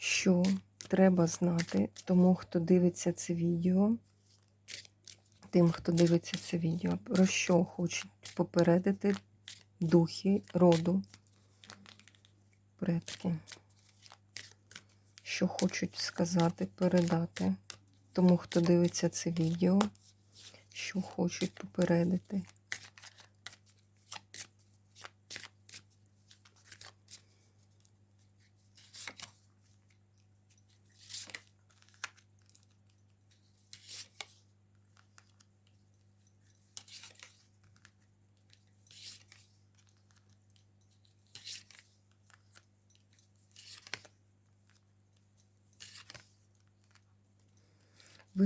що треба знати тому, хто дивиться це відео, тим, хто дивиться це відео, про що хочуть попередити духи роду, предки, що хочуть сказати, передати тому, хто дивиться це відео, що хочуть попередити.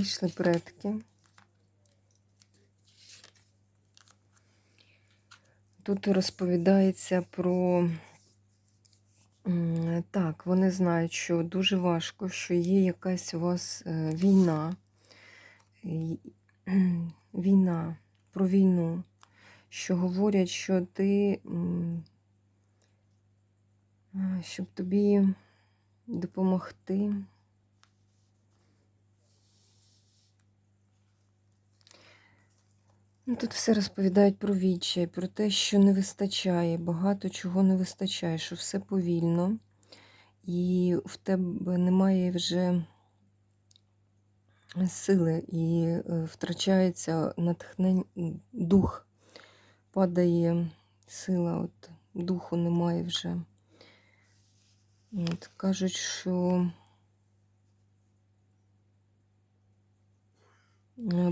Вийшли предки. Тут розповідається про так, вони знають, що дуже важко, що є якась у вас е, війна, війна, про війну, що говорять, що ти, щоб тобі допомогти. Тут все розповідають про відчай, про те, що не вистачає, багато чого не вистачає, що все повільно, і в тебе немає вже сили, і е, втрачається натхнення, дух, падає сила, от духу немає вже. От, Кажуть, що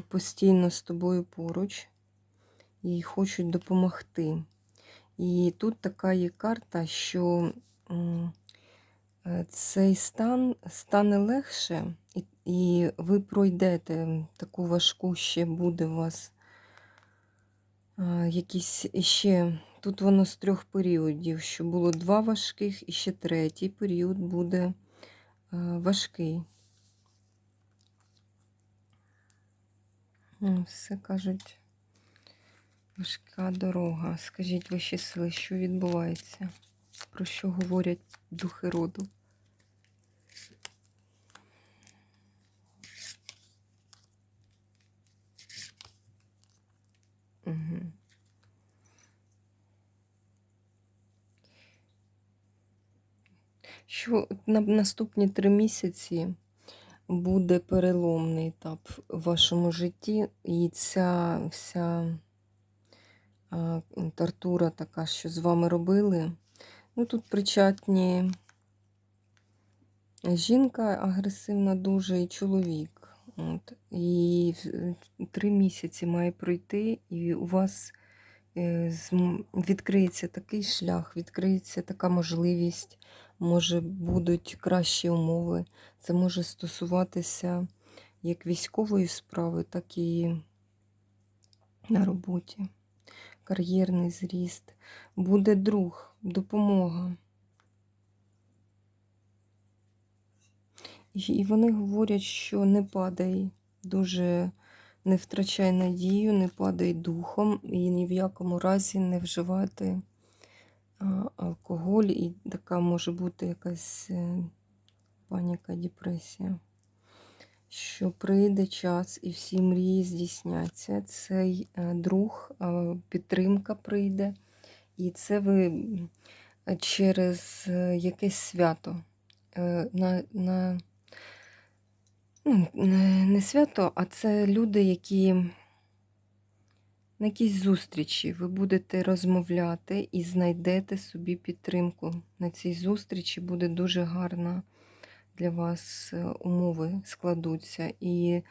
постійно з тобою поруч і хочуть допомогти. І тут така є карта, що е, цей стан стане легше, і, ви пройдете таку важку ще буде у вас е, якісь іще. Тут воно з трьох періодів, що було два важких, і ще третій період буде важкий. Все кажуть, важка дорога. Скажіть ваші сили, що відбувається? Про що говорять духи роду? Угу. Що на наступні три місяці буде переломний етап в вашому житті, і ця вся тартура така, що з вами робили. Ну, Тут причетні жінка агресивна дуже і чоловік. От. І три місяці має пройти, і у вас е, відкриється такий шлях, відкриється така можливість може будуть кращі умови. Це може стосуватися як військової справи, так і на роботі. Кар'єрний зріст. Буде друг, допомога. І вони говорять, що не падай, дуже не втрачай надію, не падай духом і ні в якому разі не вживати алкоголь, і така може бути якась е, паніка, депресія. Що прийде час і всі мрії здійсняться. Цей е, друг, підтримка прийде, і це ви через е, якесь свято. на, на, ну, Не свято, а це люди, які на якійсь зустрічі ви будете розмовляти і знайдете собі підтримку. На цій зустрічі буде дуже гарна для вас е, умови складуться. І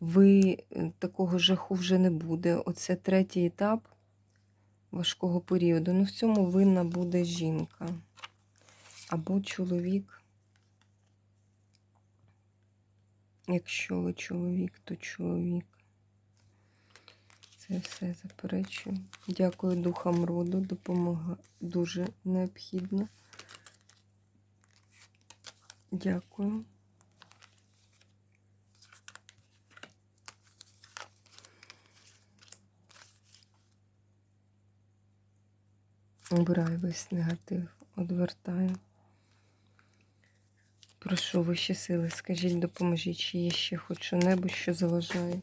ви е, такого жаху вже не буде. Оце третій етап важкого періоду. Ну, в цьому винна буде жінка або чоловік. Якщо ви чоловік, то чоловік. Це все заперечую. Дякую духам роду, допомога дуже необхідна. Дякую. Убираю весь негатив, одвертаю. Прошу вищі сили, скажіть, допоможіть, чи є ще хоч що-небудь, що заважає.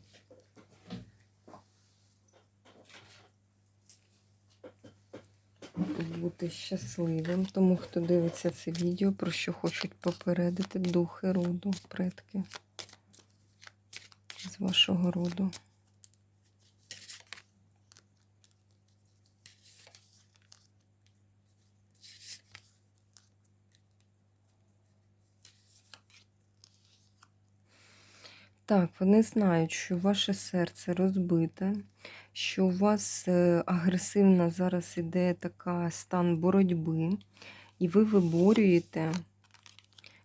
Бути щасливим, тому хто дивиться це відео, про що хочуть попередити духи роду, предки з вашого роду. Так, вони знають, що ваше серце розбите, що у вас е, агресивна зараз іде така стан боротьби, і ви виборюєте,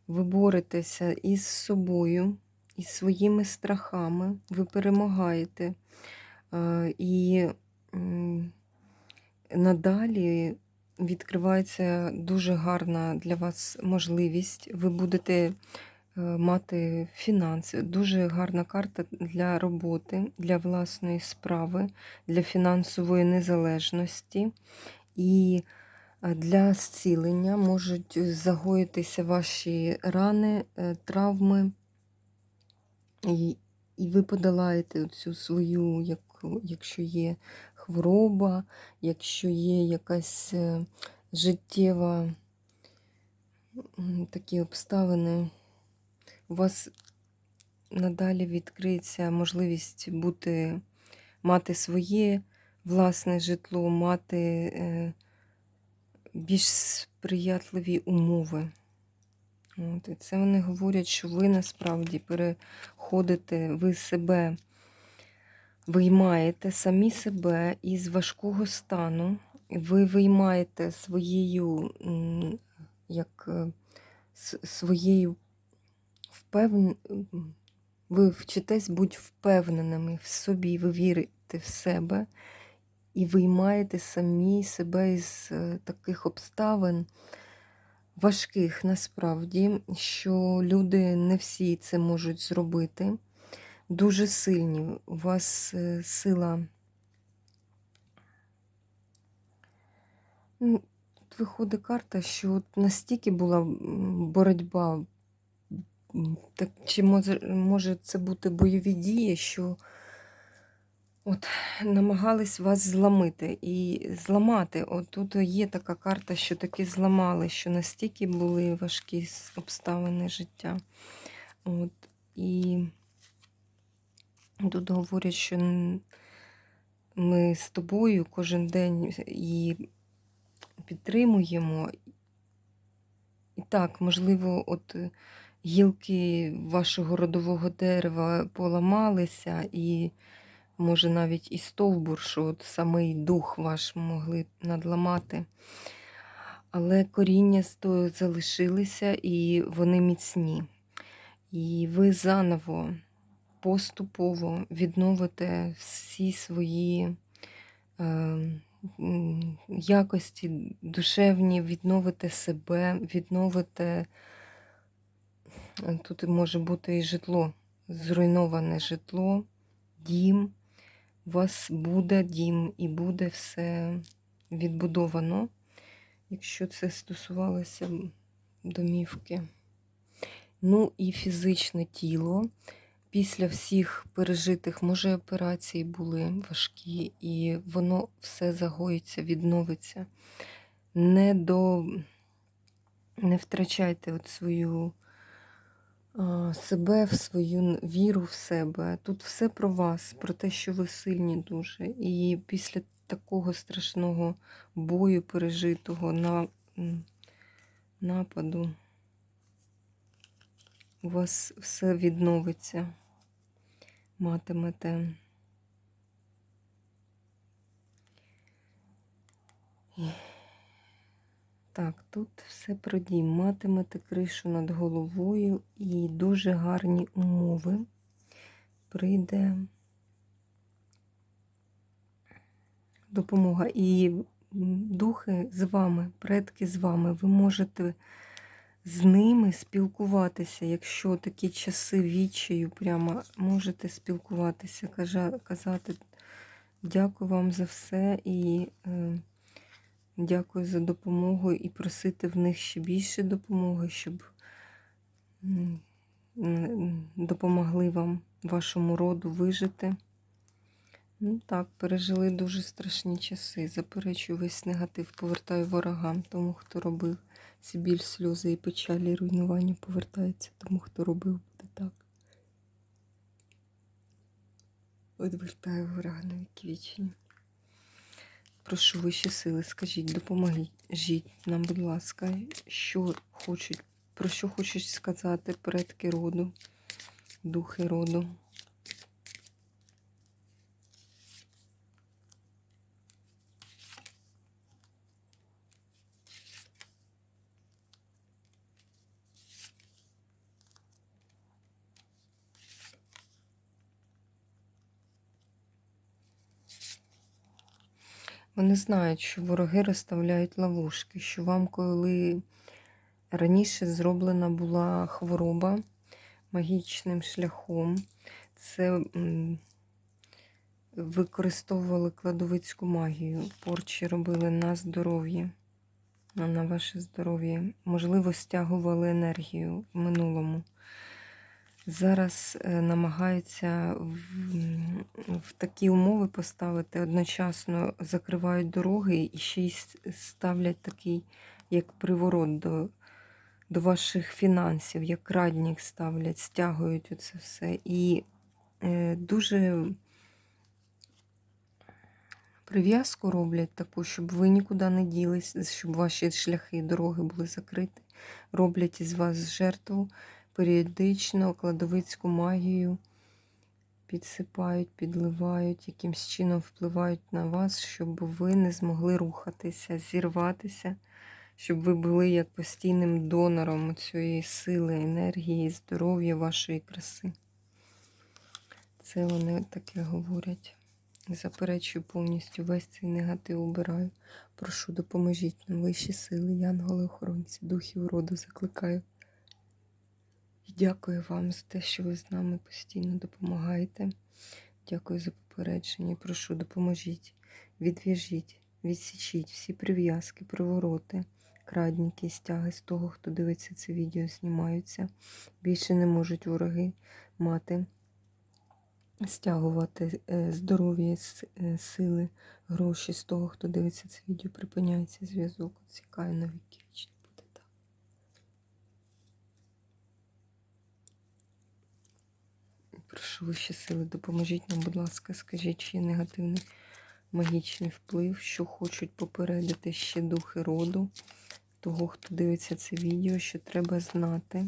ви боретеся із собою, із своїми страхами, ви перемагаєте. Е, І надалі відкривається дуже гарна для вас можливість. Ви будете мати фінанси. Дуже гарна карта для роботи, для власної справи, для фінансової незалежності. І е, для зцілення можуть загоїтися ваші рани, е, травми, і, ви подолаєте цю свою, як, якщо є хвороба, якщо є якась е, життєва такі обставини, у вас надалі відкриється можливість бути, мати своє власне житло, мати е, більш сприятливі умови. От, і це вони говорять, що ви насправді переходите, ви себе виймаєте самі себе із важкого стану, ви виймаєте своєю, як е, своєю впевн... ви вчитесь бути впевненими в собі, ви вірите в себе і виймаєте самі себе із е, таких обставин важких насправді, що люди не всі це можуть зробити. Дуже сильні. У вас е, сила. Тут виходить карта, що настільки була боротьба, так чи може, це бути бойові дії, що от намагались вас зламити і зламати. От тут є така карта, що таки зламали, що настільки були важкі обставини життя. От, і тут говорять, що ми з тобою кожен день її підтримуємо. І так, можливо, от гілки вашого родового дерева поламалися, і може навіть і стовбур, що от самий дух ваш могли надламати. Але коріння залишилися і вони міцні. І ви заново поступово відновите всі свої е, якості душевні, відновите себе, відновите. Тут може бути і житло, зруйноване житло, дім. У вас буде дім і буде все відбудовано, якщо це стосувалося домівки. Ну і фізичне тіло. Після всіх пережитих, може, операції були важкі, і воно все загоїться, відновиться. Не до... не втрачайте от свою себе, в свою віру в себе. Тут все про вас, про те, що ви сильні дуже. І після такого страшного бою, пережитого на... нападу, у вас все відновиться, матимете. Так, тут все про дім. Матимете кришу над головою і дуже гарні умови. Прийде допомога. І духи з вами, предки з вами, ви можете з ними спілкуватися, якщо такі часи відчаю, прямо можете спілкуватися, казати дякую вам за все і е, дякую за допомогу, і просити в них ще більше допомоги, щоб допомогли вам, вашому роду вижити. Ну так, пережили дуже страшні часи. Заперечую весь негатив, повертаю ворогам, тому хто робив всі біль, сльози і печалі, і руйнування повертається тому, хто робив буде так. Відвертаю ворога на вічні. Прошу вищі сили, скажіть, допоможіть нам, будь ласка, що хочуть, про що хочуть сказати предки роду, духи роду. Вони знають, що вороги розставляють ловушки, що вам, коли раніше зроблена була хвороба магічним шляхом, це використовували кладовицьку магію, порчі робили на здоров'я, на ваше здоров'я, можливо, стягували енергію в минулому. Зараз е, намагаються в, в такі умови поставити, одночасно закривають дороги і ще й ставлять такий, як приворот до, до ваших фінансів, як радник ставлять, стягують оце все. І е, дуже прив'язку роблять таку, щоб ви нікуди не ділись, щоб ваші шляхи, дороги були закриті. Роблять із вас жертву періодично кладовицьку магію підсипають, підливають, якимсь чином впливають на вас, щоб ви не змогли рухатися, зірватися, щоб ви були як постійним донором цієї сили, енергії, здоров'я, вашої краси. Це вони таке говорять. Заперечую повністю весь цей негатив убираю. Прошу, допоможіть нам вищі сили, янголи, охоронці, духів роду закликаю. І дякую вам за те, що ви з нами постійно допомагаєте. Дякую за попередження. Прошу, допоможіть, відв'яжіть, відсічіть всі прив'язки, привороти, крадніки, стяги з того, хто дивиться це відео, знімаються. Більше не можуть вороги мати, стягувати е, здоров'я, е, сили, гроші з того, хто дивиться це відео, припиняється зв'язок, цікає на віки вічні. Буде так. Прошу ваші сили, допоможіть нам, будь ласка, скажіть, чи є негативний магічний вплив, що хочуть попередити ще духи роду, того, хто дивиться це відео, що треба знати.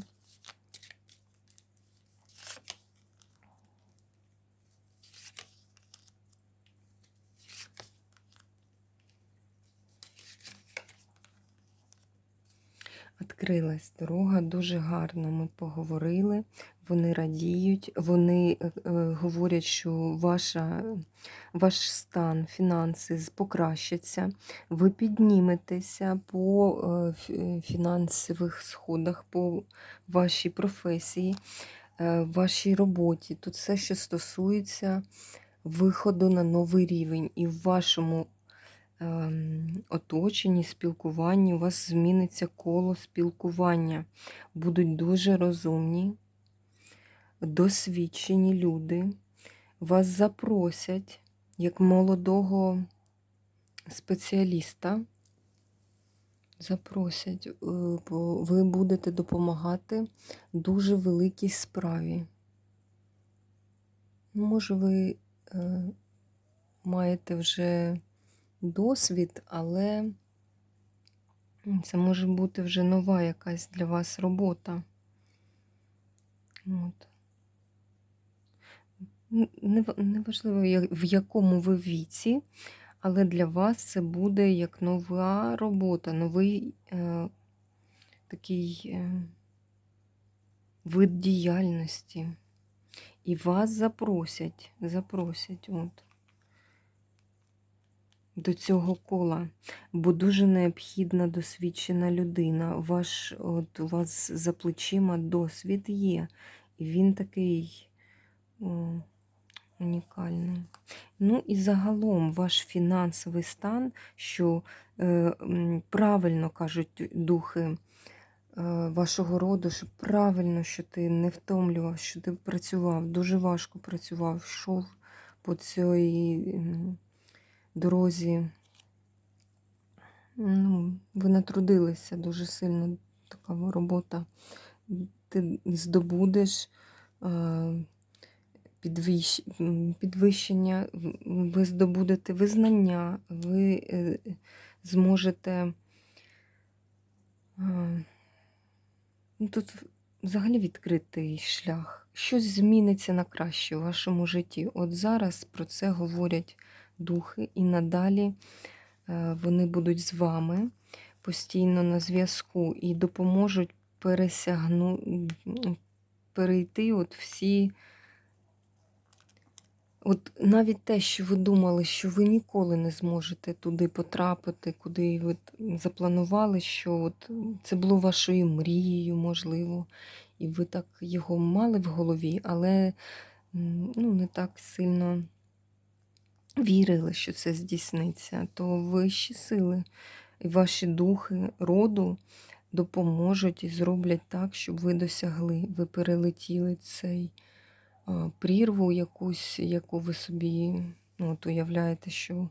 Відкрилась дорога, дуже гарно ми поговорили. Вони радіють, вони е, е, говорять, що ваша, ваш стан, фінанси покращаться, ви підніметеся по е, фінансових сходах, по вашій професії, вашій роботі. Тут все, що стосується виходу на новий рівень. І в вашому оточенні, спілкуванні у вас зміниться коло спілкування. Будуть дуже розумні, досвідчені люди. Вас запросять як молодого спеціаліста. Запросять, е, ви будете допомагати дуже великій справі. Може, ви е, маєте вже досвід, але це може бути вже нова якась для вас робота. От. Неважливо, в якому ви віці, але для вас це буде як нова робота, новий е, такий е, вид діяльності. І вас запросять, запросять от, до цього кола, бо дуже необхідна досвідчена людина. Ваш, от, у вас за плечима досвід є, і він такий о, унікальний. Ну і загалом ваш фінансовий стан, що е, правильно кажуть духи е, вашого роду, що правильно, що ти не втомлював, що ти працював, дуже важко працював, йшов по цій дорозі. Ну, ви натрудилися дуже сильно, така робота. Ти здобудеш е, підвищення, ви здобудете визнання, ви е, зможете. е, Ну, тут взагалі відкритий шлях. Щось зміниться на краще у вашому житті. От зараз про це говорять духи, і надалі е, вони будуть з вами постійно на зв'язку і допоможуть пересягну... перейти от всі. От навіть те, що ви думали, що ви ніколи не зможете туди потрапити, куди ви запланували, що от це було вашою мрією, можливо, і ви так його мали в голові, але ну, не так сильно вірили, що це здійсниться, то вищі сили і ваші духи роду допоможуть і зроблять так, щоб ви досягли, ви перелетіли цей прірву якусь, яку ви собі ну, от уявляєте, що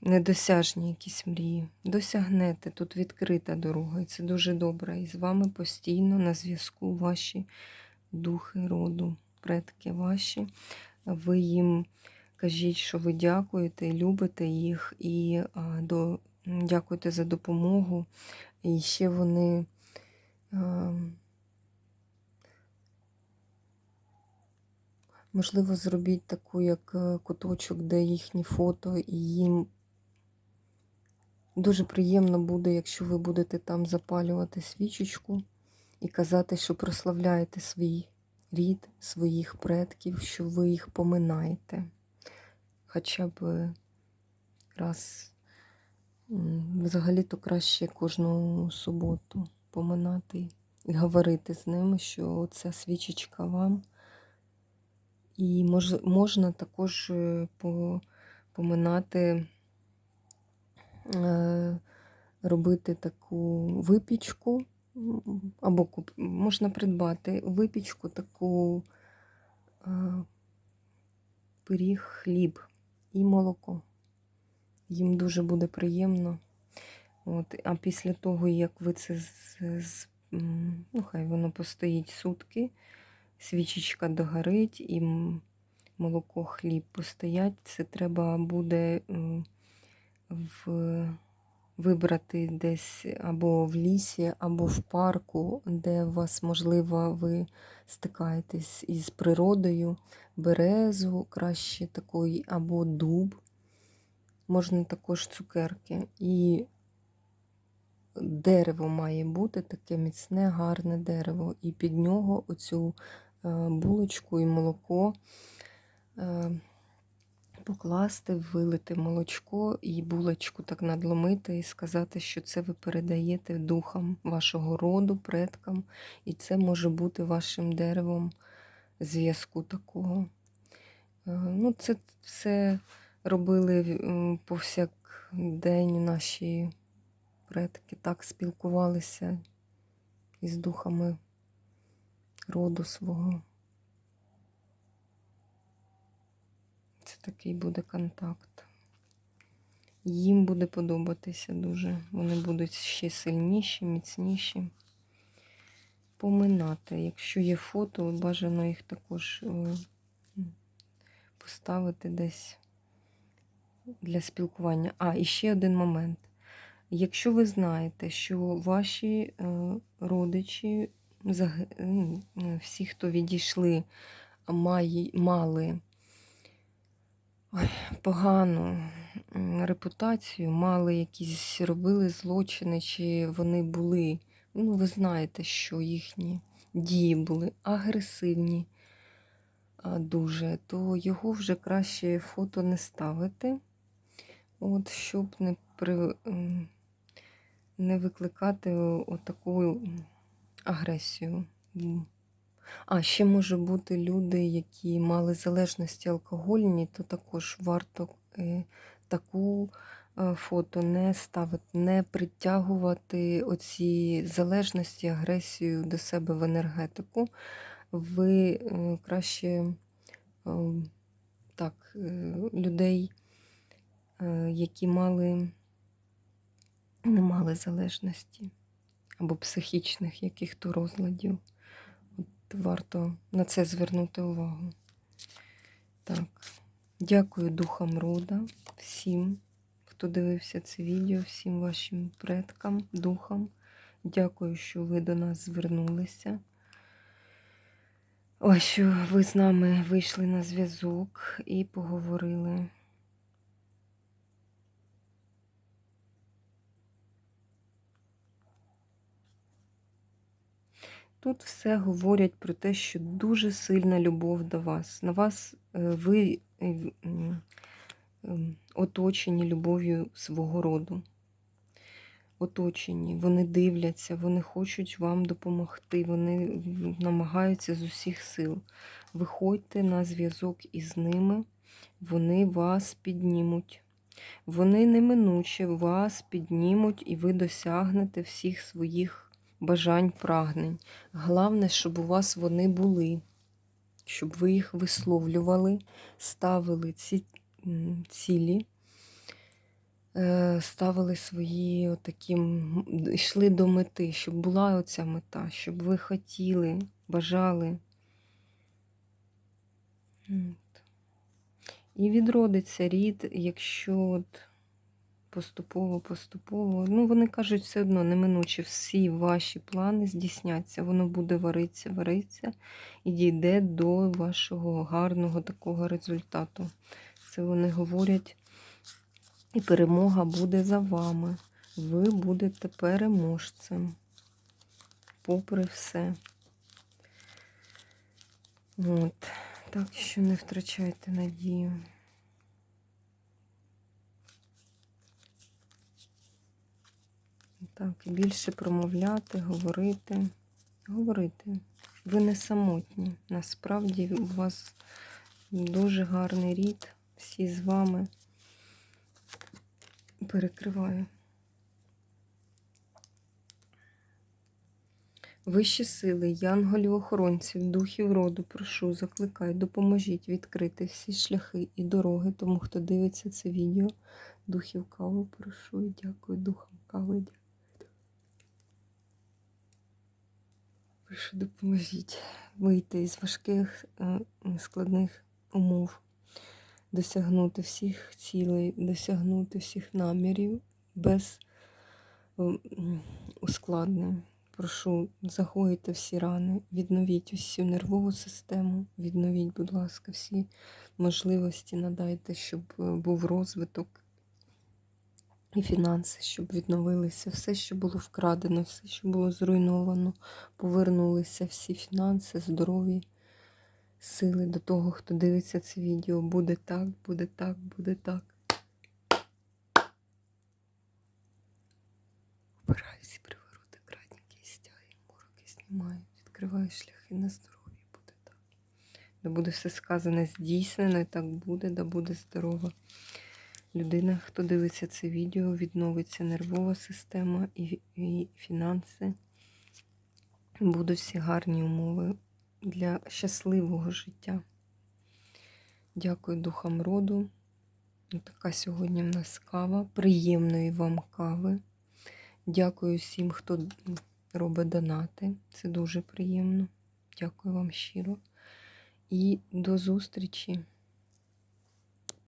недосяжні якісь мрії. Досягнете, тут відкрита дорога, і це дуже добре. І з вами постійно на зв'язку ваші духи роду, предки ваші. Ви їм кажіть, що ви дякуєте, любите їх і до, дякуєте за допомогу. І ще вони. Можливо, зробіть таку, як е, куточок, де їхні фото, і їм дуже приємно буде, якщо ви будете там запалювати свічечку і казати, що прославляєте свій рід, своїх предків, що ви їх поминаєте. Хоча б раз, взагалі-то краще кожну суботу поминати і говорити з ними, що ця свічечка вам. І мож, можна також е, по, поминати, е, робити таку випічку, або куп, можна придбати випічку, таку е, пиріг, хліб і молоко. Їм дуже буде приємно. От, а після того, як ви це з, з, ну, хай воно постоїть сутки, свічечка догорить і молоко, хліб постоять, це треба буде в, вибрати десь або в лісі, або в парку, де у вас, можливо, ви стикаєтесь із природою, березу, краще такої, або дуб. Можна також цукерки. І дерево має бути таке міцне, гарне дерево. І під нього оцю е, булочку і молоко е, покласти, вилити молочко і булочку так надломити і сказати, що це ви передаєте духам вашого роду, предкам, і це може бути вашим деревом зв'язку такого. Е, Ну, це все робили повсякдень наші предки, так спілкувалися із духами роду свого. Такий буде контакт. Їм буде подобатися дуже. Вони будуть ще сильніші, міцніші. Поминати. Якщо є фото, бажано їх також е, поставити десь для спілкування. А, і ще один момент. Якщо ви знаєте, що ваші е, родичі, всі, хто відійшли, мали ой, погану репутацію, мали якісь робили злочини, чи вони були. Ну, ви знаєте, що їхні дії були агресивні дуже, то його вже краще фото не ставити. От, щоб не при, не викликати отаку агресію. А, ще може бути люди, які мали залежності алкогольні, то також варто е, таку е, фото не ставити, не притягувати оці залежності, агресію до себе в енергетику. Ви е, краще так, людей, які мали, не мали залежності або психічних яких-то розладів. Варто на це звернути увагу. Так, дякую духам рода, всім, хто дивився це відео, всім вашим предкам, духам. Дякую, що ви до нас звернулися. Ой, що ви з нами вийшли на зв'язок і поговорили. Тут все говорять про те, що дуже сильна любов до вас. На вас е, ви е, ем, оточені любов'ю свого роду. Оточені, вони дивляться, вони хочуть вам допомогти, вони намагаються з усіх сил. Виходьте на зв'язок із ними, вони вас піднімуть. Вони неминуче вас піднімуть, і ви досягнете всіх своїх бажань, прагнень. Головне, щоб у вас вони були, щоб ви їх висловлювали, ставили ці цілі, е, ставили свої отакі, йшли до мети, щоб була оця мета, щоб ви хотіли, бажали. І відродиться рід, якщо от поступово, поступово. Ну, вони кажуть, все одно неминуче всі ваші плани здійсняться. Воно буде варитися, варитися і дійде до вашого гарного такого результату. Це вони говорять, і перемога буде за вами. Ви будете переможцем. Попри все. От. Так що не втрачайте надію. Так, більше промовляти, говорити. Говорити. Ви не самотні. Насправді у вас дуже гарний рід. Всі з вами перекриваю. Вищі сили, янголів, охоронців, духів роду, прошу, закликаю, допоможіть відкрити всі шляхи і дороги тому, хто дивиться це відео. Духів кави, прошу і дякую духам кави. Дякую. Прошу, допоможіть вийти із важких, е, складних умов, досягнути всіх цілей, досягнути всіх намірів без е, ускладнень. Прошу, загоїти всі рани, відновіть усю нервову систему, відновіть, будь ласка, всі можливості надайте, щоб е, був розвиток і фінанси, щоб відновилися. Все, що було вкрадено, все, що було зруйновано, повернулися всі фінанси, здоров'я, сили до того, хто дивиться це відео. Буде так, буде так, буде так. Убираю всі привороти, крадники, стяги, мороки знімаю, відкриваю шляхи на здоров'я. Буде так. Да буде все сказане здійснено, і так буде, да буде здорова людина, хто дивиться це відео, відновиться нервова система і, і фінанси. Будуть всі гарні умови для щасливого життя. Дякую духам роду. Така сьогодні в нас кава. Приємної вам кави. Дякую всім, хто робить донати. Це дуже приємно. Дякую вам щиро. І до зустрічі!